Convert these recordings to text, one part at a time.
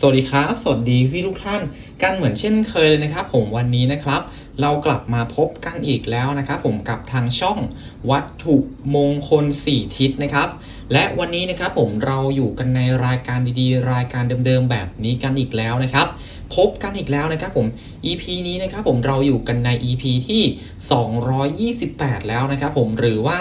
สวัสดีครับสวัสดีพี่ทุกท่านกันเหมือนเช่นเคยเลยนะครับ ผมวันนี้นะครับ เรากลับมาพบกันอีกแล้วนะครับ ผมกับทางช่องวัตถุมงคล 4 ทิศนะครับ และวันนี้นะครับผมเราอยู่กันในรายการดีๆ รายการเดิมๆแบบนี้กันอีกแล้วนะครับ พบกันอีกแล้วนะครับผม EP นี้นะครับผมเราอยู่กันใน EP ที่ 228 แล้วนะครับ ผมหรือว่า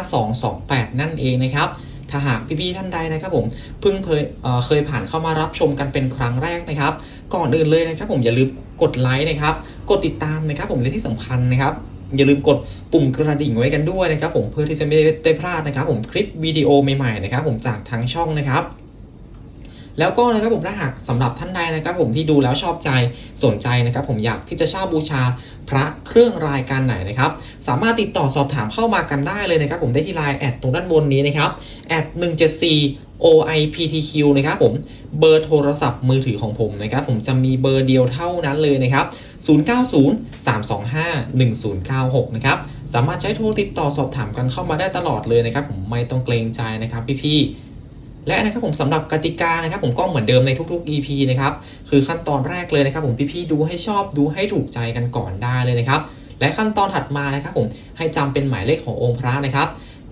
228 นั่นเองนะครับ ถ้าหากพี่ๆท่านใดนะครับผมเพิ่งเคยเคยผ่านเข้ามารับชมกันเป็นครั้งแรกนะครับ ก่อนอื่นเลยนะครับผมอย่าลืมกดไลค์นะครับ กดติดตามนะครับผมและที่สำคัญนะครับอย่าลืมกดปุ่มกระดิ่งไว้กันด้วยนะครับผมเพื่อที่จะไม่ได้พลาดนะครับ ผมคลิปวิดีโอใหม่ๆนะครับผมจากทางช่องนะครับ แล้วก็นะครับผมถ้าหากสำหรับท่านใดนะครับผมที่ดูแล้วชอบใจสนใจนะครับผมอยากที่จะเช่าบูชาพระเครื่องรายการไหนนะครับสามารถติดต่อสอบถามเข้ามากันได้เลยนะครับผมได้ที่ไลน์แอดตรงด้านบนนี้นะครับแอด174 OIPTQ นะครับผมเบอร์โทรศัพท์มือถือของผมนะครับผมจะมีเบอร์เดียวเท่านั้นเลยนะครับ 0903251096 นะครับสามารถใช้โทรติดต่อสอบถามกันเข้ามาได้ตลอดเลยนะครับผมไม่ต้องเกรงใจนะครับพี่ๆ และนะครับผมสำหรับกติกานะครับผมก็เหมือนเดิมในทุกๆ EP นะครับคือขั้นตอนแรกเลยนะครับผมพี่ๆดูให้ชอบดูให้ถูกใจกันก่อนได้เลยนะครับและขั้นตอนถัดมานะครับผมให้จำเป็นหมายเลขขององค์พระนะครับ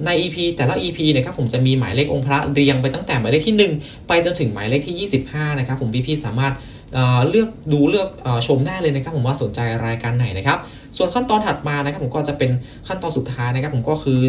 ใน EP แต่ละ EP นะครับผมจะมีหมายเลของค์พระเรียงไปตั้งแต่หมายเลขที่ 1 ไปจนถึงหมายเลขที่ 25นะครับผมพี่ๆสามารถ เลือกดูเลือกอชมได้เลยนะครับผมว่าสนใจรายการไหนนะครับ ส่วนขั้นตอนถัดมานะครับ ผมก็จะเป็นขั้นตอนสุดท้ายนะครับ ผมก็คือ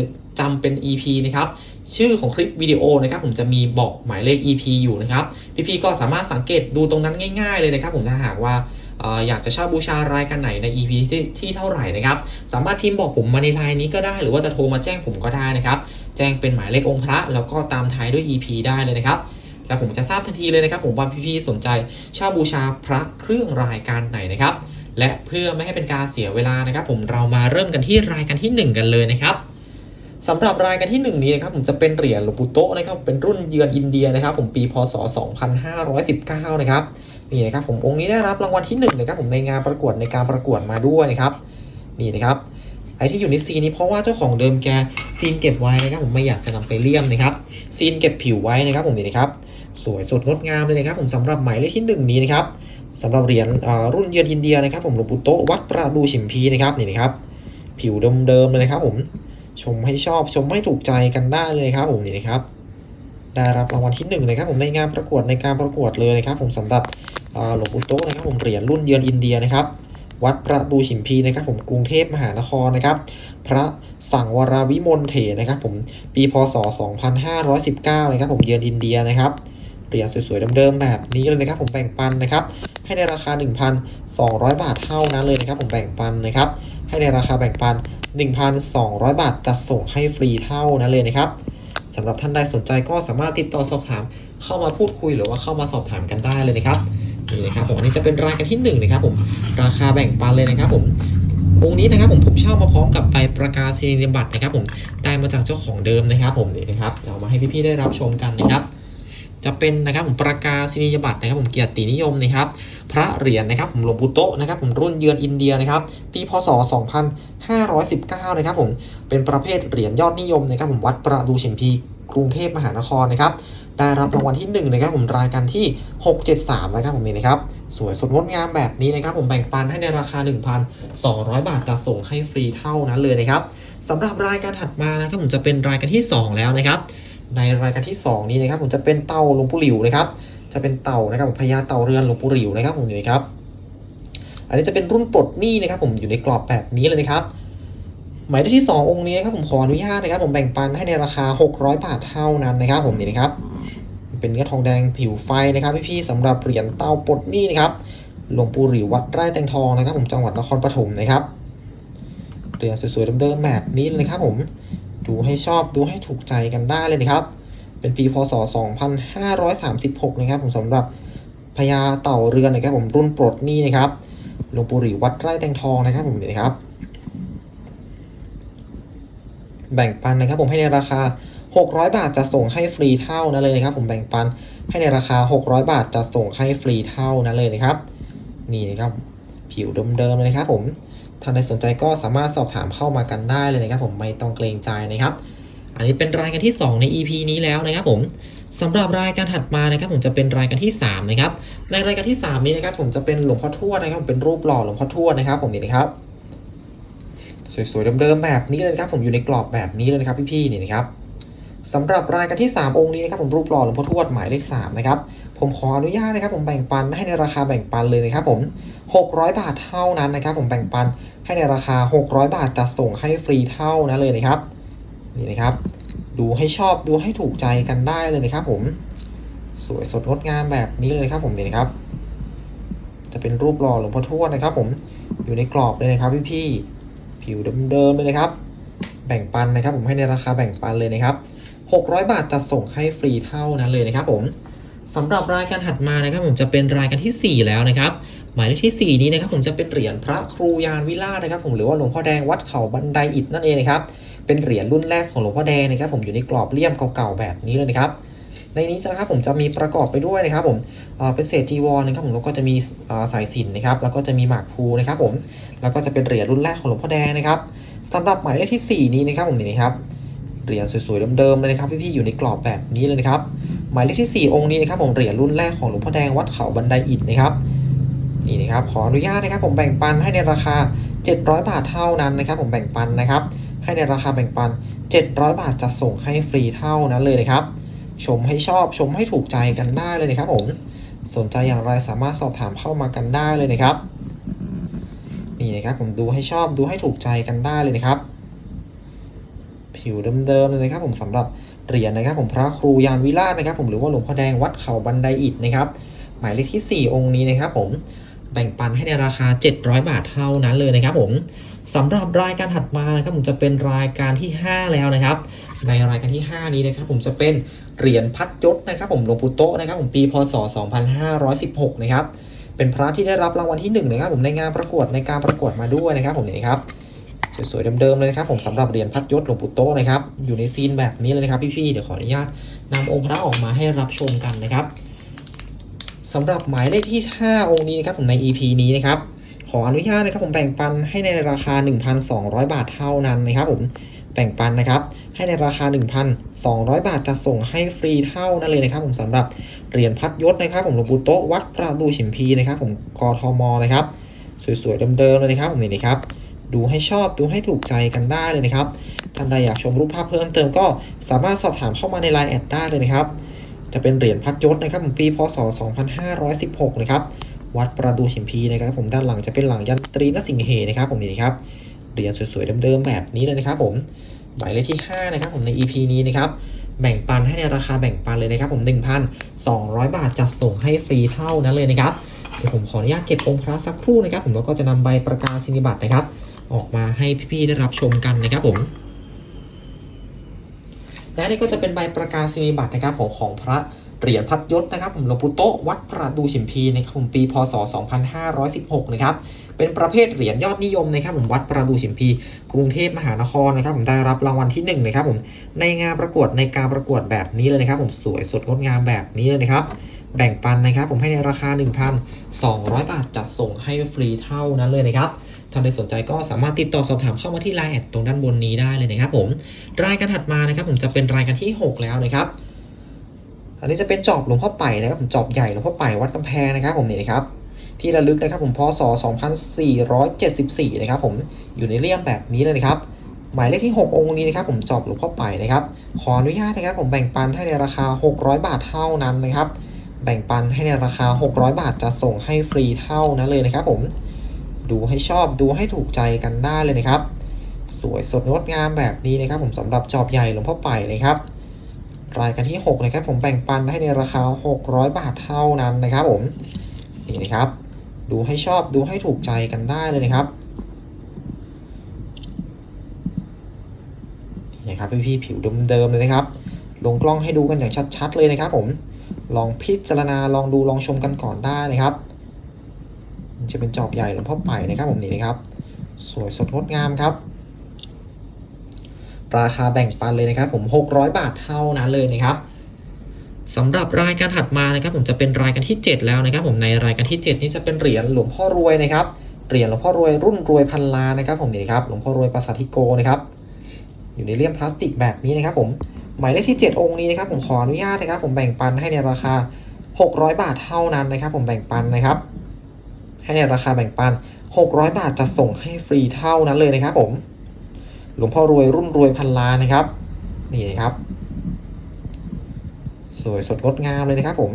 จำเป็น EP นะครับ ชื่อของคลิปวิดีโอนะครับ ผมจะมีบอกหมายเลข EP อยู่นะครับ พี่ๆก็สามารถสังเกตดูตรงนั้นง่าย ๆ เลยนะครับ ผมถ้าหากว่าอออยากจะเช่าบูชารายการไหนใน EP ที่ที่เท่าไหร่นะครับ สามารถพิมพ์บอกผมมาในไลน์นี้ก็ได้ หรือว่าจะโทรมาแจ้งผมก็ได้นะครับ แจ้งเป็นหมายเลของค์พระ แล้วก็ตามท้ายด้วย EP ได้เลยนะครับ แล้วผมจะทราบทันทีเลยนะครับ ผมว่าพี่ๆสนใจเช่าบูชาพระเครื่องรายการไหนนะครับ และเพื่อไม่ให้เป็นการเสียเวลานะครับ ผมเรามาเริ่มกันที่รายการที่ 1 กันเลยนะครับสำหรับรายการที่ 1 นี้นะครับผมจะเป็นเหรียญหลวงปู่โตนะครับเป็นรุ่นเยือนอินเดียนะครับ ผมปีพศ 2519 นะครับนี่นะครับผมองค์นี้ได้รับรางวัลที่1นะครับผมในงานประกวดในการประกวดมาด้วยนะครับนี่นะครับไอ้ที่อยู่ในซีนนี้เพราะว่าเจ้าของเดิมแกซีนเก็บไว้นะครับผมไม่อยากจะนำไปเลี่ยมนะครับซีนเก็บผิวไว้นะครับผมนี่นะครับ สวยสดงดงามเลยนะครับผมสำหรับหมายเลขที่หนึ่งนี้นะครับสำหรับเหรียญรุ่นเยือนอินเดียนะครับ ผมหลวงปู่โตวัดประดูฉิมพีนะครับนี่นะครับ ผิวเดิมๆเลยนะครับ ผมชมให้ชอบชมให้ถูกใจกันได้เลยครับ ผมนี่นะครับ ได้รับรางวัลที่หนึ่งนะครับ ผมในงานประกวดในการประกวดเลยนะครับ ผมสำหรับหลวงปู่โตนะครับผมเหรียญรุ่นเยือนอินเดียนะครับวัดประดูฉิมพีนะครับ ผมกรุงเทพมหานครนะครับ พระสังวรวิมลเถนะครับ ผมปีพศ 2519 นะครับ ผมเยือนอินเดียนะครับ รียญสวยๆเดิมๆแบบนี้เลยนะครับ ผมแบ่งปันนะครับ ให้ในราคา 1,200 บาทเท่านั้นเลยนะครับ ผมแบ่งปันนะครับ ให้ในราคาแบ่งปัน 1,200 บาทจัดส่งให้ฟรีเท่านั้นเลยนะครับสำหรับท่านใดสนใจก็สามารถติดต่อสอบถามเข้ามาพูดคุยหรือว่าเข้ามาสอบถามกันได้เลยนะครับนี่นะครับผมอันนี้จะเป็นรายการที่หนึ่งนะครับผมราคาแบ่งปันเลยนะครับผมองนี้นะครับผมผมเช่ามาพร้อมกับใบประกาศนียบัตรนะครับ ผมได้มาจากเจ้าของเดิมนะครับ ผมนี่นะครับจะเอามาให้พี่ๆได้รับชมกันนะครับ จะเป็นนะครับผมประกาศนียบัตรนะครับผมเกียรตินิยมนะครับ พระเหรียญนะครับผมหลวงปู่โตนะครับผมรุ่นเยือนอินเดียนะครับ ปีพศ 2519 นะครับผมเป็นประเภทเหรียญยอดนิยมนะครับผมวัดประดูฉิมพีกรุงเทพมหานครนะครับได้รับรางวัลที่1นะครับผมรายการที่ 673 นะครับผมนี่นะครับ สวยสดงดงามแบบนี้นะครับ ผมแบ่งปันให้ในราคา 1,200 บาทจะส่งให้ฟรีเท่านั้นเลยนะครับสำหรับรายการถัดมานะครับผมจะเป็นรายการที่ 2 แล้วนะครับ ในรายการที่ 2 นี้นะครับผมจะเป็นเต่าหลวงปู่หลิวนะครับ จะเป็นเต่านะครับผมพญาเต่าเรือนหลวงปู่หลิวนะครับผมนี่นะครับ อันนี้จะเป็นรุ่นปลดหนี้นะครับ ผมอยู่ในกรอบแบบนี้เลยนะครับ หมายเลขที่ 2 องค์นี้นะครับผมขออนุญาตนะครับ ผมแบ่งปันให้ในราคา 600 บาทเท่านั้นนะครับ ผมนี่นะครับ เป็นเนื้อทองแดงผิวไฟนะครับพี่ๆสำหรับเหรียญเต่าปลดหนี้นะครับหลวงปู่หลิววัดไร่แตงทองนะครับ ผมจังหวัดนครปฐมนะครับเหรียญสวยๆเดิมๆแบบนี้เลยครับผม ดูให้ชอบดูให้ถูกใจกันได้เลยนะครับ เป็นปีพศ 2536 นะครับผมสำหรับพญาเต่าเรือนนะครับผมรุ่นปลดหนี้นะครับหลวงปู่หลิววัดไร่แตงทองนะครับผมนี่นะครับ แบ่งปันนะครับผมให้ในราคา 600 บาทจะส่งให้ฟรีเท่านั้นเลยนะครับ ผมแบ่งปันให้ในราคา 600 บาทจะส่งให้ฟรีเท่านั้นเลยนะครับ นี่นะครับผิวเดิมๆเลยครับผม ท่านใดสนใจก็สามารถสอบถามเข้ามากันได้เลยนะครับ ผมไม่ต้องเกรงใจนะครับ อันนี้เป็นรายการที่ 2 ใน EP นี้แล้วนะครับผมสำหรับรายการถัดมานะครับ ผมจะเป็นรายการที่ 3 นะครับ ในรายการที่ 3 นี้นะครับ ผมจะเป็นหลวงพ่อทวดนะครับผมเป็นรูปหล่อหลวงพ่อทวดนะครับ ผมนี่นะครับสวยๆเดิมๆแบบนี้เลยนะครับ ผมอยู่ในกรอบแบบนี้เลยนะครับพี่ๆนี่นะครับ สำหรับรายการที่ 3 องค์นี้นะครับผมรูปหล่อหลวงพ่อทวดหมายเลข3นะครับผมขออนุญาตนะครับผมแบ่งปันให้ในราคาแบ่งปันเลยนะครับผม600 บาทเท่านั้นนะครับผมแบ่งปันให้ในราคา 600 บาทจะส่งให้ฟรีเท่านั้นเลยนะครับนี่นะครับ ดูให้ชอบดูให้ถูกใจกันได้เลยนะครับผมสวยสดงดงามแบบนี้เลยครับผมนี่นะครับ จะเป็นรูปหล่อหลวงพ่อทวดนะครับ ผมอยู่ในกรอบเลยนะครับพี่พี่ๆผิวเดิมๆเลยนะครับ แบ่งปันนะครับ ผมให้ในราคาแบ่งปันเลยนะครับ 600 บาทจะส่งให้ฟรีเท่านั้นเลยนะครับผมสำหรับรายการถัดมานะครับผมจะเป็นรายการที่ 4 แล้วนะครับ หมายเลขที่ 4 นี้นะครับผมจะเป็นเหรียญพระครูยานวิลาศนะครับ ผมหรือว่าหลวงพ่อแดงวัดเขาบันไดอิฐนั่นเองนะครับเป็นเหรียญรุ่นแรกของหลวงพ่อแดงนะครับผมอยู่ในกรอบเลี่ยมเก่าๆแบบนี้เลยนะครับ ในนี้นะครับผมจะมีประกอบไปด้วยนะครับ ผมเป็นเศษจีวรนะครับผมแล้วก็จะมีสายสิญจนนะครับ แล้วก็จะมีหมากพลูนะครับ ผมแล้วก็จะเป็นเหรียญรุ่นแรกของหลวงพ่อแดงนะครับสำหรับหมายเลขที่ 4 นี้นะครับผมนี่นะครับ เหรียญสวยๆเดิมๆเลยนะครับพี่ๆอยู่ในกรอบแบบนี้เลยนะครับหมายเลขที่ 4 องค์นี้นะครับผมเหรียญรุ่นแรกของหลวงพ่อแดงวัดเขาบันไดอิฐนะครับนี่นะครับขออนุญาตนะครับผมแบ่งปันให้ในราคา 700 บาทเท่านั้นนะครับผมแบ่งปันนะครับให้ในราคาแบ่งปัน 700 บาทจะส่งให้ฟรีเท่านั้นเลยนะครับชมให้ชอบชมให้ถูกใจกันได้เลยนะครับผมสนใจอย่างไรสามารถสอบถามเข้ามากันได้เลยนะครับนี่นะครับผมดูให้ชอบดูให้ถูกใจกันได้เลยนะครับ ผิวเดิมๆเลยนะครับผมสำหรับเหรียญนะครับผมพระครูยานวิราชนะครับผมหรือว่าหลวงพ่อแดงวัดเขาบันไดอิฐนะครับหมายเลขที่ 4 องค์นี้นะครับผมแบ่งปันให้ในราคา 700 บาทเท่านั้นเลยนะครับผมสำหรับรายการถัดมานะครับผมจะเป็นรายการที่ 5 แล้วนะครับ ในรายการที่ 5 นี้นะครับผมจะเป็นเหรียญพัดยศนะครับผมหลวงปู่โตนะครับผมปีพศ 2516 นะครับเป็นพระที่ได้รับรางวัลที่1นะครับผมในงานประกวดในการประกวดมาด้วยนะครับผมนี่ครับ สวยๆเดิมๆเลยนะครับผมสำหรับเหรียญพัดยศหลวงปู่โตนะครับอยู่ในซีนแบบนี้เลยนะครับพี่ๆเดี๋ยวขออนุญาตนำองค์พระออกมาให้รับชมกันนะครับสำหรับหมายเลขที่ 5 องค์นี้นะครับผมใน EP นี้นะครับขออนุญาตนะครับผมแบ่งปันให้ในราคา 1,200 บาทเท่านั้นนะครับผมแบ่งปันนะครับให้ในราคา 1,200 บาทจะส่งให้ฟรีเท่านั้นเลยนะครับผมสำหรับเหรียญพัดยศนะครับผมหลวงปู่โตวัดประดูฉิมพีนะครับผมกทมนะครับสวยๆเดิมๆเลยนะครับผมนี่นะครับ ดูให้ชอบดูให้ถูกใจกันได้เลยนะครับ ท่านใดอยากชมรูปภาพเพิ่มเติมก็สามารถสอบถามเข้ามาใน Line แอดได้เลยนะครับ จะเป็นเหรียญพัดยศนะครับผมปีพศ 2516 นะครับ วัดประดูชิมพีนะครับผมด้านหลังจะเป็นหลังยันตรีนสิงเหนะครับผมนี่นะครับเหรียญสวยๆเดิมๆแบบนี้เลยนะครับผมหมายเลขที่ 5 นะครับผมใน EP นี้นะครับแบ่งปันให้ในราคาแบ่งปันเลยนะครับผม 1,200 บาทจัดส่งให้ฟรีเท่านั้นเลยนะครับ เดี๋ยวผมขออนุญาตเก็บองค์พระสักครู่นะครับ ผมแล้วก็จะนำใบประกาศนียบัตรนะครับ ออกมาให้พี่ๆได้รับชมกันนะครับผมและนี่ก็จะเป็นใบประกาศนียบัตรนะครับของของพระเหรียญพัดยศนะครับผมหลวงปู่โตวัดประดูฉิมพีนะครับผมปีพศ 2516 นะครับเป็นประเภทเหรียญยอดนิยมนะครับผมวัดประดูฉิมพี กรุงเทพมหานครนะครับผมได้รับรางวัลที่ 1 นะครับผมในงานประกวดในการประกวดแบบนี้เลยนะครับผมสวยสดงดงามแบบนี้เลยนะครับ แบ่งปันนะครับ ผมให้ในราคา 1,200 บาทจัดส่งให้ฟรีเท่านั้นเลยนะครับท่านใดสนใจก็สามารถติดต่อสอบถามเข้ามาที่ไลน์แอดตรงด้านบนนี้ได้เลยนะครับ ผมรายการถัดมานะครับ ผมจะเป็นรายการที่ 6 แล้วนะครับอันนี้จะเป็นจอบหลวงพ่อไป่นะครับผมจอบใหญ่หลวงพ่อไป่วัดกำแพงนะครับ ผมนี่นะครับ ที่ระลึกนะครับ ผมพศ 2474 นะครับ ผมอยู่ในเลี่ยมแบบนี้เลยนะครับหมายเลขที่ 6 องค์นี้นะครับผมจอบหลวงพ่อไป่นะครับ ขออนุญาตนะครับผมแบ่งปันให้ในราคา 600 บาทเท่านั้นนะครับ แบ่งปันให้ในราคา 600 บาทจะส่งให้ฟรีเท่านั้นเลยนะครับผมดูให้ชอบดูให้ถูกใจกันได้เลยนะครับ สวยสดงดงามแบบนี้นะครับ ผมสำหรับจอบใหญ่หลวงพ่อไป่นะครับรายการที่ 6 นะครับ ผมแบ่งปันให้ในราคา 600 บาทเท่านั้นนะครับผมนี่นะครับ ดูให้ชอบดูให้ถูกใจกันได้เลยนะครับนี่นะครับพี่ๆผิวเดิมๆเลยนะครับ ลงกล้องให้ดูกันอย่างชัดๆเลยนะครับผม ลองพิจารณาลองดูลองชมกันก่อนได้นะครับมันจะเป็นจอบใหญ่หลวงพ่อไป่นะครับผมนี่นะครับ สวยสดงดงามครับ ราคาแบ่งปันเลยนะครับ ผม 600 บาทเท่านั้นเลยนะครับสำหรับรายการถัดมานะครับ ผมจะเป็นรายการที่ 7 แล้วนะครับ ผมในรายการที่ 7 นี้จะเป็นเหรียญหลวงพ่อรวยนะครับเหรียญหลวงพ่อรวยรุ่นรวยพันล้านนะครับ ผมนี่นะครับหลวงพ่อรวยประสาทิโกนะครับ อยู่ในเลี่ยมพลาสติกแบบนี้นะครับ ผม หมายเลขที่ 7 องค์นี้นะครับผมขออนุญาตนะครับ ผมแบ่งปันให้ในราคา 600 บาทเท่านั้นนะครับ ผมแบ่งปันนะครับ ให้ในราคาแบ่งปัน 600 บาทจะส่งให้ฟรีเท่านั้นเลยนะครับ ผมหลวงพ่อรวยรุ่นรวยพันล้านนะครับ นี่นะครับ สวยสดงดงามเลยนะครับ ผม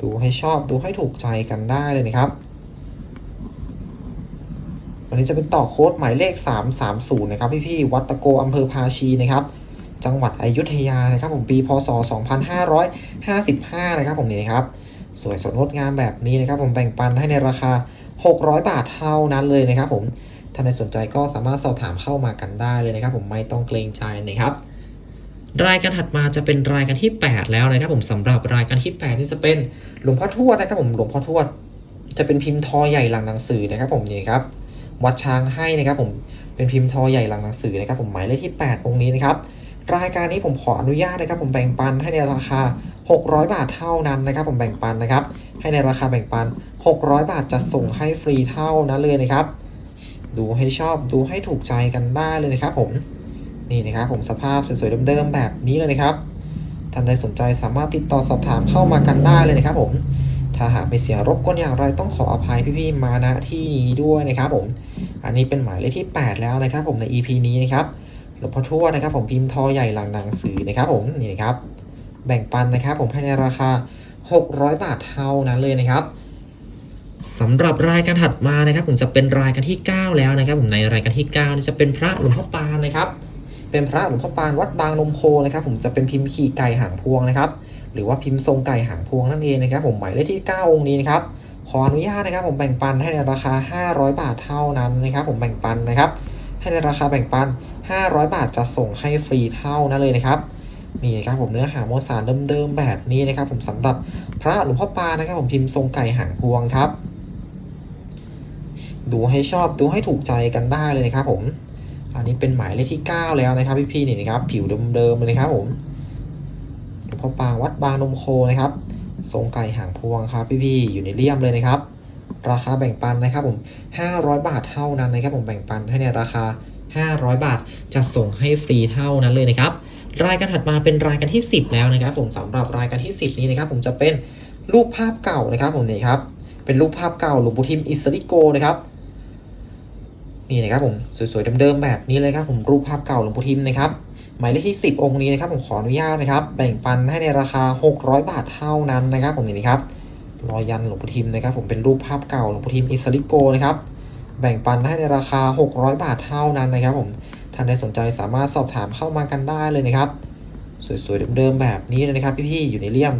ดูให้ชอบดูให้ถูกใจกันได้เลยนะครับ นนี้จะเป็นต่อโค้ดหมายเลข 330 นะครับพี่ๆวัดตะโกอำเภอภาชีนะครับ จังหวัดอยุธยานะครับ ผมปีพศ 2555 นะครับผมนี่ครับ สวยสดงดงามแบบนี้นะครับ ผมแบ่งปันให้ในราคา 600 บาทเท่านั้นเลยนะครับ ผมถ้าในสนใจก็สามารถสอบถามเข้ามากันได้เลยนะครับ ผมไม่ต้องเกรงใจนะครับรายการถัดมาจะเป็นรายการที่ 8 แล้วนะครับ ผมสำหรับรายการที่8นี่จะเป็นหลวงพ่อทวดนะครับผมหลวงพ่อทวด จะเป็นพิมพ์ทอใหญ่หลังหนังสือนะครับ ผมนี่ครับ วัดช้างให้นะครับผมเป็นพิมพ์ทอใหญ่หลังหนังสือนะครับผมหมายเลขที่ 8 องค์นี้นะครับรายการนี้ผมขออนุญาตนะครับ ผมแบ่งปันให้ในราคา 600 บาทเท่านั้นนะครับ ผมแบ่งปันนะครับ ให้ในราคาแบ่งปัน 600 บาทจะส่งให้ฟรีเท่านั้นเลยนะครับ ดูให้ชอบดูให้ถูกใจกันได้เลยนะครับ ผมนี่นะครับผมสภาพสวยๆเดิมๆแบบนี้เลยนะครับท่านใดสนใจสามารถติดต่อสอบถามเข้ามากันได้เลยนะครับ ผม ถ้าหากไม่เสียรบกวนอย่างไรต้องขออภัยพี่ๆมาณที่นี้ด้วยนะครับผม อันนี้เป็นหมายเลขที่ 8 แล้วนะครับ ผมใน EP นี้นะครับหลวงพ่อทัวนะครับ ผมพิมพ์ทอใหญ่หลังหนังสือนะครับ ผมนี่นะครับ แบ่งปันนะครับ ผมให้ในราคา 600 บาทเท่านั้นเลยนะครับสำหรับรายการถัดมานะครับ ผมจะเป็นรายการที่ 9 แล้วนะครับ ผมในรายการที่9นี่จะเป็นพระหลวงพ่อปานนะครับ เป็นพระหลวงพ่อปานวัดบางนมโคนะครับ ผมจะเป็นพิมพ์ขี่ไก่หางพวงนะครับ หรือว่าพิมพ์ทรงไก่หางพวงนั่นเองนะครับ ผมหมายเลขที่ 9 องค์นี้นะครับขออนุญาตนะครับ ผมแบ่งปันให้ในราคา 500 บาทเท่านั้นนะครับ ผมแบ่งปันนะครับ ให้ในราคาแบ่งปัน 500 บาทจะส่งให้ฟรีเท่านั้นเลยนะครับนี่ครับผมเนื้อหาโมวลสารเดิมๆแบบนี้นะครับ ผมสำหรับพระหลวงพ่อปานนะครับ ผมพิมพ์ทรงไก่หางพวงครับ ดูให้ชอบดูให้ถูกใจกันได้เลยนะครับ ผม อันนี้เป็นหมายเลขที่ 9 แล้วนะครับพี่ๆนี่นะครับ ผิวเดิมๆเลยนะครับผม หลวงพ่อปางวัดบางนมโคนะครับ ทรงไก่หางพวงครับพี่ๆอยู่ในเลี่ยมเลยนะครับ ราคาแบ่งปันนะครับผม 500 บาทเท่านั้นนะครับผมแบ่งปันให้ในราคา500 บาทจะส่งให้ฟรีเท่านั้นเลยนะครับ รายการถัดมาเป็นรายการที่ 10 แล้วนะครับ ผมสำหรับรายการที่ 10 นี้นะครับ ผมจะเป็นรูปภาพเก่านะครับ ผมนี่ครับ เป็นรูปภาพเก่าหลวงปู่ทิมอิสริโกนะครับนี่นะครับผมสวยๆเดิมๆแบบนี้เลยครับ ผมรูปภาพเก่าหลวงปู่ทิมนะครับ หมายเลขที่ 10 องค์นี้นะครับผมขออนุญาตนะครับ แบ่งปันให้ในราคา 600 บาทเท่านั้นนะครับ ผมนี่นะครับรอยยันหลวงปู่ทิมนะครับ ผมเป็นรูปภาพเก่าหลวงปู่ทิมอิสริโกนะครับแบ่งปันให้ในราคา 600 บาทเท่านั้นนะครับ ผมท่านใดสนใจสามารถสอบถามเข้ามากันได้เลยนะครับ สวยๆเดิมๆแบบนี้เลยนะครับ พี่ๆอยู่ในเลี่ยม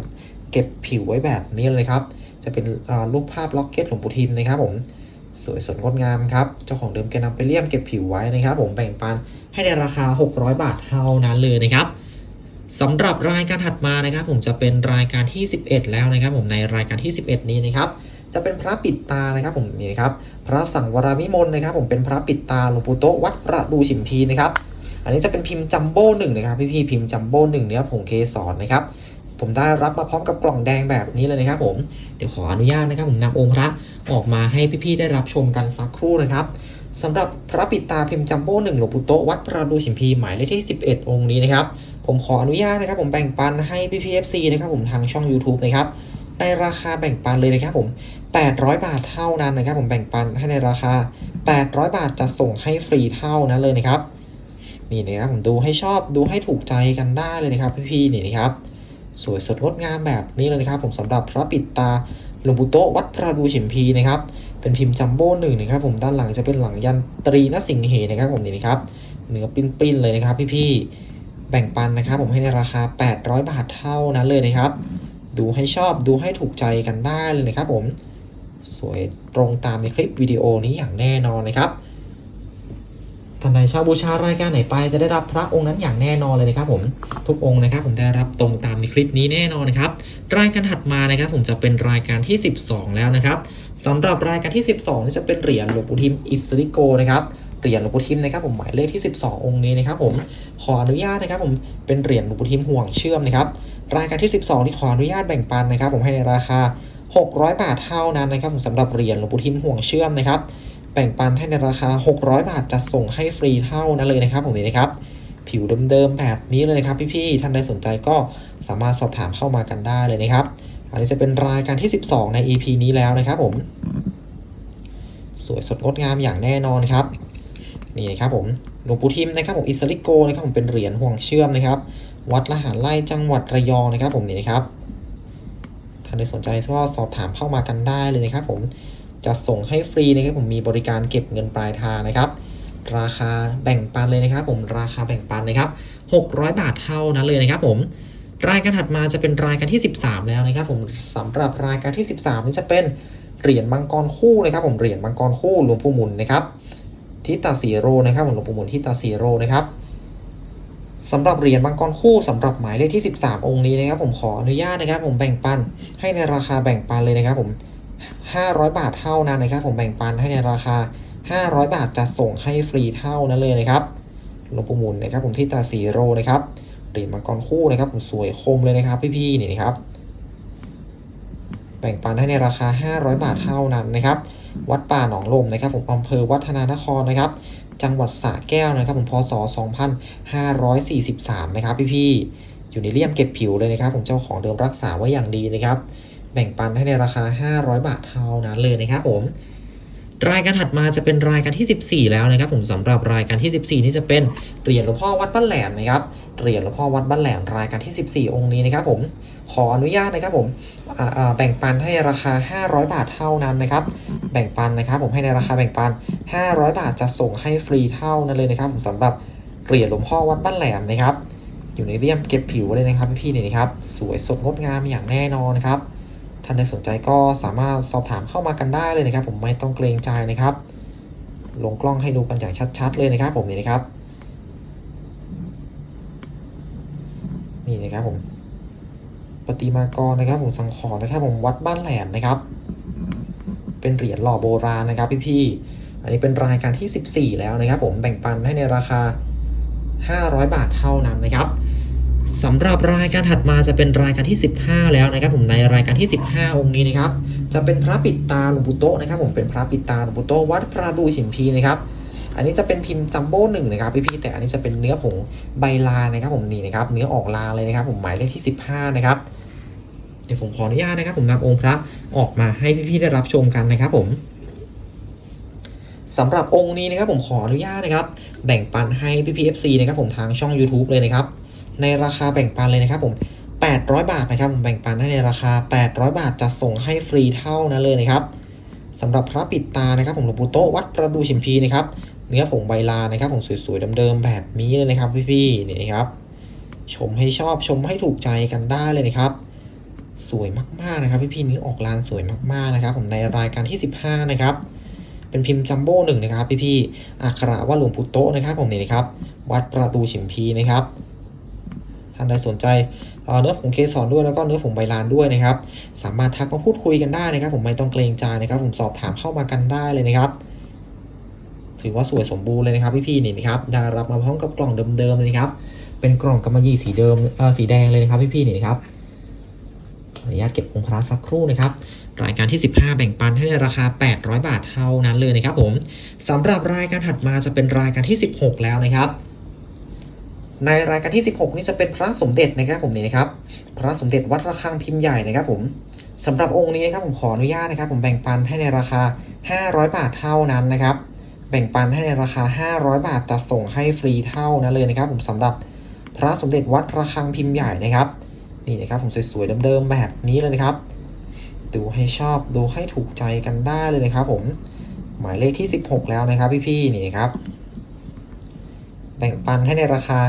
เก็บผิวไว้แบบนี้เลยครับ จะเป็นรูปภาพล็อกเก็ตหลวงปู่ทิมนะครับผม สวยสดงดงามครับ เจ้าของเดิมแกนำไปเลี่ยมเก็บผิวไว้นะครับ ผมแบ่งปันให้ในราคา 600 บาทเท่านั้นเลยนะครับสำหรับรายการถัดมานะครับ ผมจะเป็นรายการที่ 11 แล้วนะครับ ผมในรายการที่ 11 นี้นะครับ จะเป็นพระปิดตานะครับ ผมนี่ครับ พระสังวรามิมลนะครับ ผมเป็นพระปิดตาหลวงปู่โตวัดประดูฉิมพีนะครับ อันนี้จะเป็นพิมพ์จัมโบ้หนึ่งนะครับ พี่พี่พิมพ์จัมโบ้หนึ่งเนื้อผงเคสรนะครับ ผมได้รับมาพร้อมกับกล่องแดงแบบนี้เลยนะครับผมเดี๋ยวขออนุญาตนะครับผมนำองค์พระออกมาให้พี่ๆได้รับชมกันสักครู่นะครับสำหรับพระปิดตาพิมพ์จัมโบ้หนึ่งหลวงปู่โตวัดประดูฉิมพีหมายเลขที่ 11 องค์นี้นะครับ ผมขออนุญาตนะครับผมแบ่งปันให้พี่พีเอฟซีนะครับผมทางช่อง YouTube นะครับในราคาแบ่งปันเลยนะครับผม 800 บาทเท่านั้นนะครับ ผมแบ่งปันให้ในราคา 800 บาทจะส่งให้ฟรีเท่านั้นเลยนะครับ นี่นะครับผมดูให้ชอบดูให้ถูกใจกันได้เลยนะครับ พี่ๆนี่นะครับ สวยสดงดงามแบบนี้เลยนะครับผมสำหรับพระปิดตาหลวงปู่โตวัดประดูฉิมพีนะครับเป็นพิมพ์จัมโบ้หนึ่งนะครับผมด้านหลังจะเป็นหลังยันตรีนสิงเหนะครับผมนี่นะครับเนื้อปิ้นๆเลยนะครับ พี่ๆแบ่งปันนะครับ ผมให้ในราคา 800 บาทเท่านั้นเลยนะครับ ดูให้ชอบดูให้ถูกใจกันได้เลยนะครับ ผมสวยตรงตามในคลิปวิดีโอนี้อย่างแน่นอนนะครับ ท่านใดเช่าบูชารายการไหนไปจะได้รับพระองค์นั้นอย่างแน่นอนเลยนะครับผมทุกองค์นะครับผมได้รับตรงตามในคลิปนี้แน่นอนนะครับรายการถัดมานะครับผมจะเป็นรายการที่ 12 แล้วนะครับสำหรับรายการที่ 12นี่จะเป็นเหรียญหลวงปู่ทิมอิสริโกนะครับเหรียญหลวงปู่ทิมนะครับผมหมายเลขที่ 12 องค์นี้นะครับผมขออนุญาตนะครับผมเป็นเหรียญหลวงปู่ทิมห่วงเชื่อมนะครับรายการที่ 12ที่ขออนุญาตแบ่งปันนะครับ ผมให้ในราคา 600 บาทเท่านั้นนะครับผมสำหรับเหรียญหลวงปู่ทิมห่วงเชื่อมนะครับ แบ่งปันให้ในราคา 600 บาทจะส่งให้ฟรีเท่านั้นเลยนะครับผมนี่นะครับ ผิวเดิมๆแบบนี้เลยนะครับพี่ๆท่านใดสนใจก็สามารถสอบถามเข้ามากันได้เลยนะครับ อันนี้จะเป็นรายการที่ 12 ใน EP นี้แล้วนะครับผมสวยสดงดงามอย่างแน่นอนครับนี่นะครับผมหลวงปู่ทิมนะครับผมอิสริโกนะครับผมเป็นเหรียญห่วงเชื่อมนะครับ วัดละหารไล่จังหวัดระยองนะครับผมนี่นะครับท่านใดสนใจก็สอบถามเข้ามากันได้เลยนะครับผม จะส่งให้ฟรีนะครับผมมีบริการเก็บเงินปลายทางนะครับ ราคาแบ่งปันเลยนะครับ ผมราคาแบ่งปันนะครับ 600 บาทเท่านั้นเลยนะครับ ผมรายการถัดมาจะเป็นรายการที่ 13 แล้วนะครับ ผมสำหรับรายการที่ 13 นี้จะเป็นเหรียญมังกรคู่นะครับ ผมเหรียญมังกรคู่หลวงปู่หมุนนะครับทิตาสีโรนะครับผมหลวงปู่หมุนทิตาสีโรนะครับสำหรับเหรียญมังกรคู่สำหรับหมายเลขที่ 13 องค์นี้นะครับ ผมขออนุญาตนะครับ ผมแบ่งปันให้ในราคาแบ่งปันเลยนะครับ ผม 500 บาทเท่านั้นนะครับ ผมแบ่งปันให้ในราคา 500 บาทจะส่งให้ฟรีเท่านั้นเลยนะครับหลวงปู่มุนนะครับ ผมทิตาสีโรนะครับเหรียญมังกรคู่นะครับ ผมสวยคมเลยนะครับพี่ๆนี่นะครับ แบ่งปันให้ในราคา 500 บาทเท่านั้นนะครับ วัดป่าหนองลมนะครับ ผมอำเภอวัฒนานครนะครับ จังหวัดสระแก้วนะครับ ผมพศ 2543 นะครับ พี่ๆอยู่ในเลี่ยมเก็บผิวเลยนะครับ ผมเจ้าของเดิมรักษาไว้อย่างดีนะครับ แบ่งปันให้ในราคา 500 บาทเท่านั้นเลยนะครับผม รายการถัดมาจะเป็นรายการที่ 14 แล้วนะครับ ผมสำหรับรายการที่ 14 นี่จะเป็นเหรียญหลวงพ่อวัดบ้านแหลมนะครับเหรียญหลวงพ่อวัดบ้านแหลมรายการที่ 14 องค์นี้นะครับ ผมขออนุญาตนะครับ ผมแบ่งปันให้ราคา 500 บาทเท่านั้นนะครับ แบ่งปันนะครับ ผมให้ในราคาแบ่งปัน 500 บาทจะส่งให้ฟรีเท่านั้นเลยนะครับ ผมสำหรับเหรียญหลวงพ่อวัดบ้านแหลมนะครับอยู่ในเลี่ยมเก็บผิวเลยนะครับพี่ๆนี่นะครับ สวยสดงดงามอย่างแน่นอนครับ ท่านใดสนใจก็สามารถสอบถามเข้ามากันได้เลยนะครับ ผมไม่ต้องเกรงใจนะครับ ลงกล้องให้ดูกันอย่างชัดๆเลยนะครับ ผมนี่นะครับ นี่นะครับผมปฏิมากรนะครับ ผมสังขรณ์นะครับ ผมวัดบ้านแหลมนะครับ เป็นเหรียญหล่อโบราณนะครับพี่ๆอันนี้เป็นรายการที่ 14 แล้วนะครับ ผมแบ่งปันให้ในราคา 500 บาทเท่านั้นนะครับ สำหรับรายการถัดมาจะเป็นรายการที่ 15 แล้วนะครับ ผมในรายการที่ 15 องค์นี้นะครับ จะเป็นพระปิดตาหลวงปู่โตนะครับ ผมเป็นพระปิดตาหลวงปู่โตวัดพระดูฉิมพีนะครับอันนี้จะเป็นพิมพ์จัมโบ้หนึ่งนะครับพี่ๆแต่อันนี้จะเป็นเนื้อผงใบลานะครับ ผมนี่นะครับ เนื้อออกลาเลยนะครับ ผมหมายเลขที่ 15 นะครับเดี๋ยวผมขออนุญาตนะครับ ผมนำองค์พระออกมาให้พี่ๆได้รับชมกันนะครับ ผมสำหรับองค์นี้นะครับ ผมขออนุญาตนะครับ แบ่งปันให้พี่พีเอฟซีนะครับ ผมทางช่อง YouTube เลยนะครับ ในราคาแบ่งปันเลยนะครับผม 800 บาทนะครับผมแบ่งปันให้ในราคา 800 บาทจะส่งให้ฟรีเท่านั้นเลยนะครับสำหรับพระปิดตานะครับ ผมหลวงปู่โตวัดประดูชิมพีนะครับเนื้อผงใบลานะครับ ผมสวยๆเดิมๆแบบนี้เลยนะครับ พี่ๆนี่นะครับ ชมให้ชอบชมให้ถูกใจกันได้เลยนะครับ สวยมากๆนะครับ พี่ๆเนื้อออกลานสวยมากๆนะครับ ผมในรายการที่ 15 นะครับเป็นพิมพ์จัมโบ้หนึ่งนะครับ พี่ๆอักขระว่าหลวงปู่โตนะครับ ผมนี่นะครับ วัดประตูฉิมพีนะครับ ท่านใดสนใจเนื้อผงเกสรด้วยแล้วก็เนื้อผงใบลานด้วยนะครับ สามารถทักมาพูดคุยกันได้นะครับ ผมไม่ต้องเกรงใจนะครับ ผมสอบถามเข้ามากันได้เลยนะครับ ถือว่าสวยสมบูรณ์เลยนะครับพี่ๆนี่นะครับได้รับมาพร้อมกับกล่องเดิมๆเลยนะครับ เป็นกล่องกำมะหยี่สีเดิมสีแดงเลยนะครับพี่ๆนี่นะครับออนุญาตเก็บองค์พระสักครู่นะครับ รายการที่ 15 แบ่งปันให้ในราคา 800 บาทเท่านั้นเลยนะครับผมสำหรับรายการถัดมาจะเป็นรายการที่ 16 แล้วนะครับ ในรายการที่ 16 นี่จะเป็นพระสมเด็จนะครับผมนี่นะครับ พระสมเด็จวัดระฆังพิมพ์ใหญ่นะครับผมสำหรับองค์นี้นะครับผมขออนุญาตนะครับ ผมแบ่งปันให้ในราคา 500 บาทเท่านั้นนะครับ แบ่งปันให้ในราคา 500 บาทจะส่งให้ฟรีเท่านั้นเลยนะครับ ผมสำหรับพระสมเด็จวัดระฆังพิมพ์ใหญ่นะครับนี่นะครับผมสวยๆเดิมๆแบบนี้เลยนะครับ ดูให้ชอบดูให้ถูกใจกันได้เลยนะครับ ผมหมายเลขที่ 16 แล้วนะครับ พี่ๆนี่นะครับ แบ่งปันให้ในราคา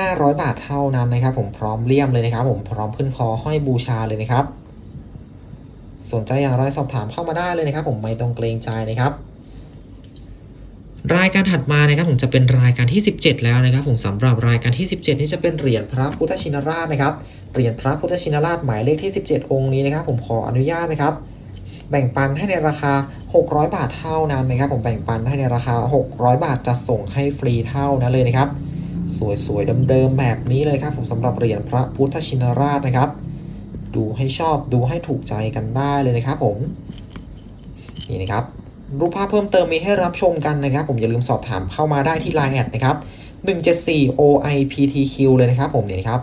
500 บาทเท่านั้นนะครับผมพร้อมเลี่ยมเลยนะครับผมพร้อมขึ้นคอห้อยบูชาเลยนะครับ สนใจอย่างไรสอบถามเข้ามาได้เลยนะครับ ผมไม่ต้องเกรงใจนะครับรายการถัดมานะครับผมจะเป็นรายการที่ 17 แล้วนะครับ ผมสำหรับรายการที่ 17 นี่จะเป็นเหรียญพระพุทธชินราชนะครับเหรียญพระพุทธชินราชหมายเลขที่ 17 องค์นี้นะครับ ผมขออนุญาตนะครับ แบ่งปันให้ในราคา 600 บาทเท่านั้นนะครับ ผมแบ่งปันให้ในราคา 600 บาทจะส่งให้ฟรีเท่านั้นเลยนะครับ สวยๆเดิมๆแบบนี้เลยครับผมสำหรับเหรียญพระพุทธชินราชนะครับ ดูให้ชอบดูให้ถูกใจกันได้เลยนะครับผมนี่นะครับรูปภาพเพิ่มเติมมีให้รับชมกันนะครับ ผมอย่าลืมสอบถามเข้ามาได้ที่ Line แอดนะครับ 174 OIPTQ เลยนะครับผมนี่นะครับ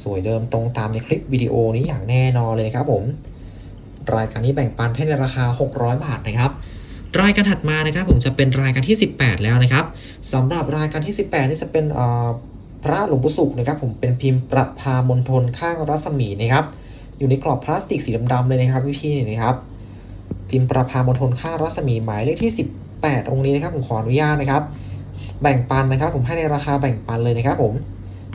สวยเดิมตรงตามในคลิปวิดีโอนี้อย่างแน่นอนเลยครับผม รายการนี้แบ่งปันให้ในราคา 600 บาทนะครับ รายการถัดมานะครับ ผมจะเป็นรายการที่ 18 แล้วนะครับสำหรับรายการที่ 18 นี่จะเป็นพระหลวงปู่สุขนะครับ ผมเป็นพิมพ์ประพามณฑลข้างรัศมีนะครับ อยู่ในกรอบพลาสติกสีดำๆเลยนะครับพี่ๆนี่นะครับ พิมพ์ประพามณฑลข้างรัศมีหมายเลขที่ 18 องค์นี้นะครับ ผมขออนุญาตนะครับ แบ่งปันนะครับ ผมให้ในราคาแบ่งปันเลยนะครับ ผม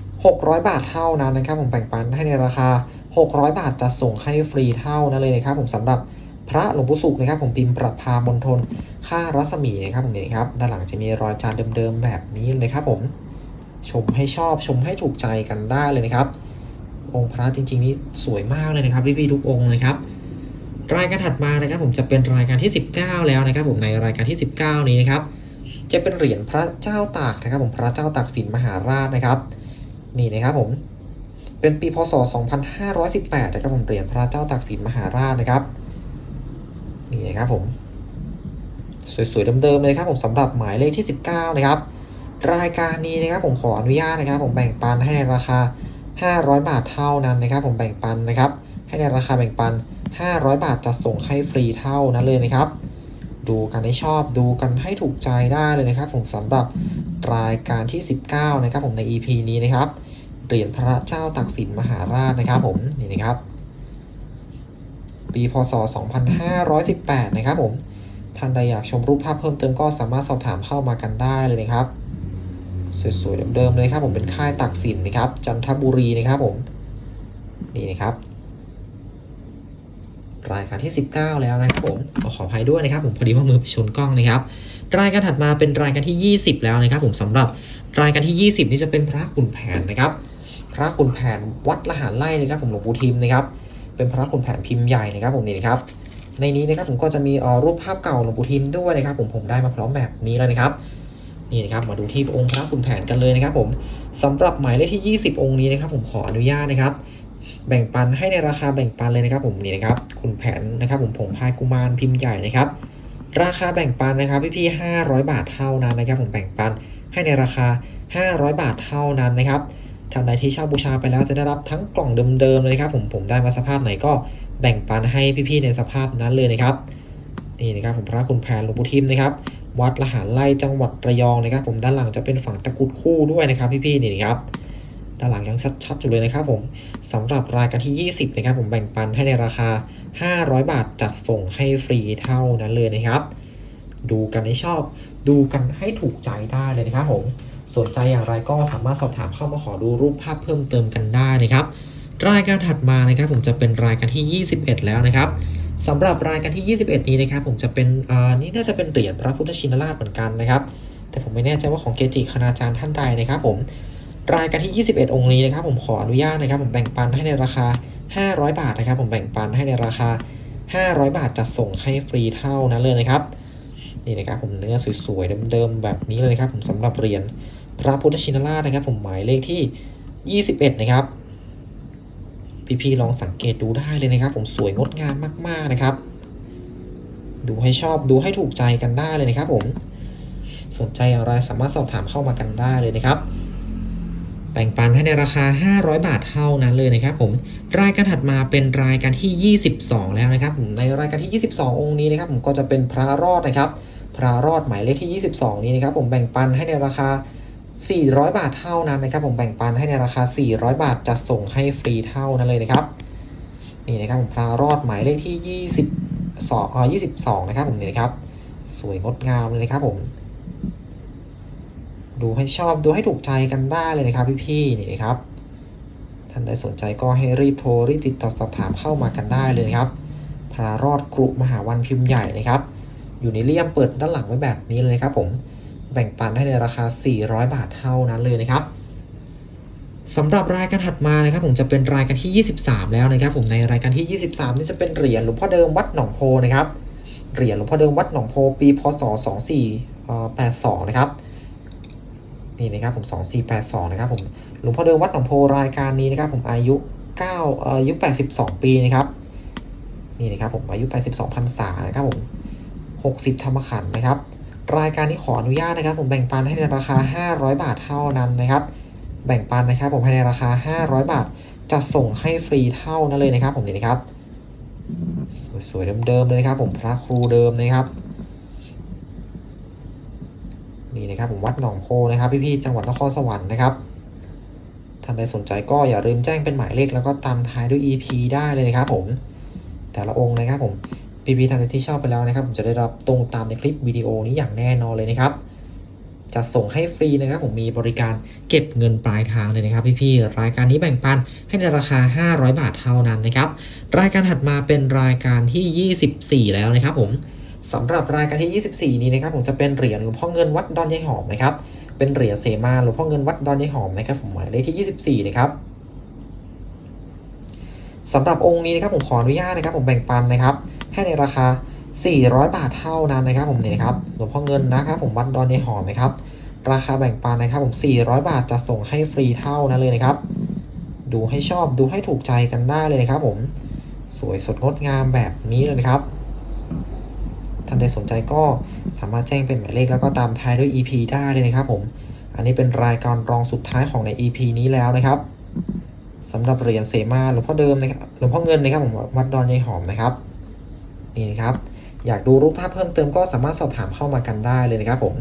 600 บาทเท่านั้นนะครับ ผมแบ่งปันให้ในราคา 600 บาทจะส่งให้ฟรีเท่านั้นเลยนะครับ ผมสำหรับ พระหลวงปู่สุขนะครับ ผมพิมพ์ประพามณฑลค่ารัศมีนะครับผมนี่ครับด้านหลังจะมีรอยจานเดิมๆแบบนี้เลยครับผมชมให้ชอบชมให้ถูกใจกันได้เลยนะครับ องค์พระจริง ๆ นี่สวยมากเลยนะครับพี่ๆทุกองค์นะครับรายการถัดมานะครับ ผมจะเป็นรายการที่ 19 แล้วนะครับ ผมในรายการที่ 19 นี้นะครับ จะเป็นเหรียญพระเจ้าตากนะครับ ผมพระเจ้าตากสินมหาราชนะครับ นี่นะครับผมเป็นปีพศ 2518 นะครับผมเหรียญพระเจ้าตากสินมหาราชนะครับ นี่นะครับผมสวยๆเดิมๆเลยครับผมสำหรับหมายเลขที่ 19 นะครับ รายการนี้นะครับผมขออนุญาตนะครับ ผมแบ่งปันให้ในราคา 500 บาทเท่านั้นนะครับ ผมแบ่งปันนะครับ ให้ในราคาแบ่งปัน 500 บาทจะส่งให้ฟรีเท่านั้นเลยนะครับ ดูกันให้ชอบดูกันให้ถูกใจได้เลยนะครับ ผมสำหรับรายการที่ 19 นะครับ ผมใน EP นี้นะครับเหรียญพระเจ้าตากสินมหาราชนะครับ ผมนี่นะครับ ปีพศ 2518 นะครับผม ท่านใดอยากชมรูปภาพเพิ่มเติมก็สามารถสอบถามเข้ามากันได้เลยนะครับ สวยๆเดิมๆเลยครับผมเป็นค่ายตักสินนะครับ จันทบุรีนะครับผม นี่นะครับรายการที่ 19 แล้วนะครับผมขออภัยด้วยนะครับ ผมพอดีว่ามือไปชนกล้องนะครับ รายการถัดมาเป็นรายการที่ 20 แล้วนะครับ ผมสำหรับรายการที่ 20 นี่จะเป็นพระขุนแผนนะครับ พระขุนแผนวัดละหารไล่นะครับ ผมหลวงปู่ทิมนะครับ เป็นพระขุนแผนพิมพ์ใหญ่นะครับผมนี่นะครับในนี้นะครับผมก็จะมีรูปภาพเก่าหลวงปู่ทิมด้วยนะครับ ผมผมได้มาพร้อมแบบนี้แล้วนะครับนี่นะครับมาดูที่องค์พระขุนแผนกันเลยนะครับ ผมสำหรับหมายเลขที่ 20 องค์นี้นะครับ ผมขออนุญาตนะครับ แบ่งปันให้ในราคาแบ่งปันเลยนะครับ ผมนี่นะครับขุนแผนนะครับ ผมผงพายกุมารพิมพ์ใหญ่นะครับ ราคาแบ่งปันนะครับพี่ๆ500บาทเท่านั้นนะครับ ผมแบ่งปันให้ในราคา 500 บาทเท่านั้นนะครับ ท่านใดที่เช่าบูชาไปแล้วจะได้รับทั้งกล่องเดิมๆเลยครับผมผมได้มาสภาพไหนก็แบ่งปันให้พี่ๆในสภาพนั้นเลยนะครับนี่นะครับผมพระคุณแผนหลวงปู่ทิมนะครับ วัดละหารไร่จังหวัดระยองนะครับ ผมด้านหลังจะเป็นฝั่งตะกุดคู่ด้วยนะครับ พี่ๆนี่นะครับด้านหลังยังชัดๆอยู่เลยนะครับผมสำหรับรายการที่ 20 นะครับ ผมแบ่งปันให้ในราคา 500 บาทจัดส่งให้ฟรีเท่านั้นเลยนะครับ ดูกันให้ชอบ ดูกันให้ถูกใจได้เลยนะครับผมสนใจอย่างไรก็สามารถสอบถามเข้ามาขอดูรูปภาพเพิ่มเติมกันได้นะครับรายการถัดมานะครับผมจะเป็นรายการที่ 21 แล้วนะครับสำหรับรายการที่ 21 นี้นะครับผมจะเป็นอ่านี่น่าจะเป็นเหรียญพระพุทธชินราชเหมือนกันนะครับ แต่ผมไม่แน่ใจว่าของเกจิคณาจารย์ท่านใดนะครับผมรายการที่ 21 องค์นี้นะครับผมขออนุญาตนะครับผมแบ่งปันให้ในราคา 500 บาทนะครับผมแบ่งปันให้ในราคา 500 บาทจะส่งให้ฟรีเท่านั้นเลยนะครับ นี่นะครับผมเนื้อสวยๆเดิมๆแบบนี้เลยนะครับผมสำหรับเหรียญพระพุทธชินราชนะครับ ผมหมายเลขที่ 21 นะครับพี่ๆลองสังเกตดูได้เลยนะครับ ผมสวยงดงามมาก ๆนะครับ ดูให้ชอบดูให้ถูกใจกันได้เลยนะครับ ผมสนใจอะไรสามารถสอบถามเข้ามากันได้เลยนะครับ แบ่งปันให้ในราคา 500 บาทเท่านั้นเลยนะครับผมรายการถัดมาเป็นรายการที่ 22 แล้วนะครับผมในรายการที่ 22 องค์นี้นะครับผมก็จะเป็นพระรอดนะครับ พระรอดหมายเลขที่ 22 นี้นะครับผมแบ่งปันให้ในราคา 400 บาทเท่านั้นนะครับ ผมแบ่งปันให้ในราคา 400 บาทจะส่งให้ฟรีเท่านั้นเลยนะครับนี่นะครับผมพระรอดหมายเลขที่ 22อ่อ22 นะครับผมนี่นะครับสวยงดงามเลยนะครับผม ดูให้ชอบดูให้ถูกใจกันได้เลยนะครับพี่ๆนี่นะครับท่านใดสนใจก็ให้รีบโทรรีบติดต่อสอบถามเข้ามากันได้เลยนะครับ พระรอดกรุมหาวันพิมพ์ใหญ่นะครับ อยู่ในเลี่ยมเปิดด้านหลังไว้แบบนี้เลยครับผม แบ่งปันให้ในราคา 400 บาทเท่านั้นเลยนะครับสำหรับรายการถัดมานะครับผมจะเป็นรายการที่ 23 แล้วนะครับ ผมในรายการที่ 23 นี่จะเป็นเหรียญหลวงพ่อเดิมวัดหนองโพนะครับ เหรียญหลวงพ่อเดิมวัดหนองโพปีพศ 2482 นะครับ นี่นะครับผม2482นะครับผมหลวงพ่อเดิมวัดหนองโพรายการนี้นะครับ ผมอายุ9เอ่ออายุ 82 ปีนะครับนี่นะครับผมอายุ 82พรรษานะครับผม60 ธรรมขันธ์นะครับ รายการนี้ขออนุญาตนะครับ ผมแบ่งปันให้ในราคา 500 บาทเท่านั้นนะครับ แบ่งปันนะครับ ผมให้ในราคา 500 บาทจะส่งให้ฟรีเท่านั้นเลยนะครับ ผมนี่นะครับสวยๆเดิมๆเลยนะครับ ผมพระครูเดิมนะครับ นี่นะครับผมวัดหนองโพนะครับ พี่ๆจังหวัดนครสวรรค์นะครับท่านใดสนใจก็อย่าลืมแจ้งเป็นหมายเลขแล้วก็ตามท้ายด้วย EP ได้เลยนะครับผมแต่ละองค์นะครับผมพี่ๆท่านใดที่ชอบไปแล้วนะครับผมจะได้รับตรงตามในคลิปวิดีโอนี้อย่างแน่นอนเลยนะครับจะส่งให้ฟรีนะครับผมมีบริการเก็บเงินปลายทางเลยนะครับพี่ๆรายการนี้แบ่งปันให้ในราคา 500 บาทเท่านั้นนะครับรายการถัดมาเป็นรายการที่ 24 แล้วนะครับผม สำหรับรายการที่ 24 นี้นะครับผมจะเป็นเหรียญหลวงพ่อเงินวัดดอนยายหอมนะครับ เป็นเหรียญเสมาหลวงพ่อเงินวัดดอนยายหอมนะครับผมหมายเลขที่ 24 นะครับสำหรับองค์นี้นะครับผมขออนุญาตนะครับ ผมแบ่งปันนะครับ ให้ในราคา 400 บาทเท่านั้นนะครับ ผมนี่นะครับหลวงพ่อเงินนะครับ ผมวัดดอนยายหอมนะครับ ราคาแบ่งปันนะครับ ผม 400 บาทจะส่งให้ฟรีเท่านั้นเลยนะครับ ดูให้ชอบดูให้ถูกใจกันได้เลยนะครับ ผมสวยสดงดงามแบบนี้เลยนะครับ ท่านใดสนใจก็สามารถแจ้งเป็นหมายเลขแล้วก็ตามท้ายด้วย EP ได้เลยนะครับผม อันนี้เป็นรายการรองสุดท้ายของใน EP นี้แล้วนะครับสำหรับเหรียญเสมาหลวงพ่อเดิมนะครับหลวงพ่อเงินนะครับผมวัดดอนยายหอมนะครับนี่นะครับอยากดูรูปภาพเพิ่มเติมก็สามารถสอบถามเข้ามากันได้เลยนะครับผม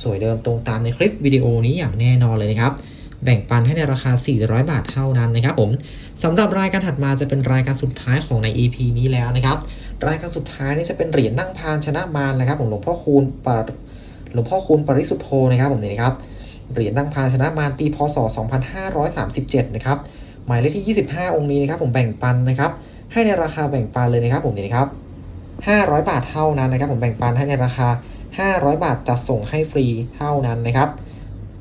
สวยเดิมตรงตามในคลิปวิดีโอนี้อย่างแน่นอนเลยนะครับ แบ่งปันให้ในราคา 400 บาทเท่านั้นนะครับผมสำหรับรายการถัดมาจะเป็นรายการสุดท้ายของใน EP นี้แล้วนะครับ รายการสุดท้ายนี่จะเป็นเหรียญนั่งพานชนะมารนะครับผมหลวงพ่อคูณปรหลวงพ่อคูณปริสุทธโธนะครับผมนี่นะครับเหรียญนั่งพานชนะมารปีพศ 2537 นะครับหมายเลขที่ 25 องค์นี้นะครับผมแบ่งปันนะครับ ให้ในราคาแบ่งปันเลยนะครับผมนี่นะครับ500 บาทเท่านั้นนะครับ ผมแบ่งปันให้ในราคา 500 บาทจะส่งให้ฟรีเท่านั้นนะครับ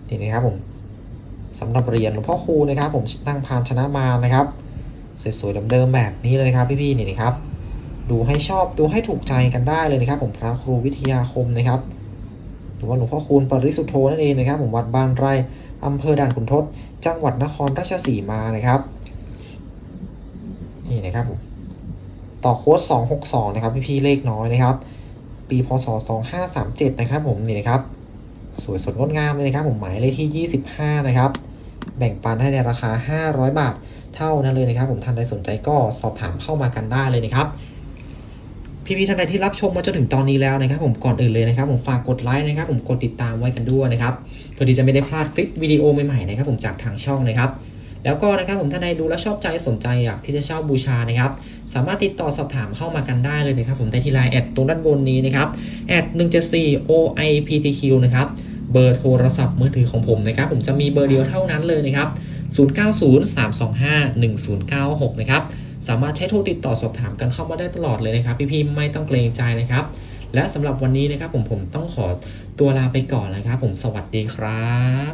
นี่นะครับผม สำหรับเหรียญหลวงพ่อคูนะครับ ผมนั่งพานชนะมานะครับ สวยๆเดิมๆแบบนี้เลยนะครับ พี่ๆนี่นะครับ ดูให้ชอบดูให้ถูกใจกันได้เลยนะครับ ผมพระครูวิทยาคมนะครับหรือว่าหลวงพ่อคูณปริสุทธโธนั่นเองนะครับ ผมวัดบ้านไร่อำเภอด่านขุนทด จังหวัดนครราชสีมานะครับนี่นะครับผมต่อโค้ด262 นะครับ พี่ๆเลขน้อยนะครับ ปีพศ2537 นะครับ ผมนี่นะครับ สวยสดงดงามเลยครับผมหมายเลขที่ 25 นะครับ แบ่งปันให้ในราคา 500 บาทเท่านั้นเลยนะครับ ผมท่านใดสนใจก็สอบถามเข้ามากันได้เลยนะครับพี่พี่ท่านใดที่รับชมมาจนถึงตอนนี้แล้วนะครับ ผมก่อนอื่นเลยนะครับ ผมฝากกดไลค์นะครับ ผมกดติดตามไว้กันด้วยนะครับเพื่อที่จะไม่ได้พลาดคลิปวิดีโอใหม่ๆนะครับ ผมจากทางช่องนะครับ แล้วก็นะครับผมท่านใดดูแล้วชอบใจสนใจอยากที่จะเช่าบูชานะครับสามารถติดต่อสอบถามเข้ามากันได้เลยนะครับผมได้ที่ไลน์แอดตรงด้านบนนี้นะครับแอด174 OIPTQ นะครับเบอร์โทรศัพท์มือถือของผมนะครับ ผมจะมีเบอร์เดียวเท่านั้นเลยนะครับ 0903251096 นะครับ สามารถใช้โทรติดต่อสอบถามกันเข้ามาได้ตลอดเลยนะครับ พี่ๆไม่ต้องเกรงใจนะครับ และสำหรับวันนี้นะครับผมผมต้องขอตัวลาไปก่อนนะครับ ผมสวัสดีครับ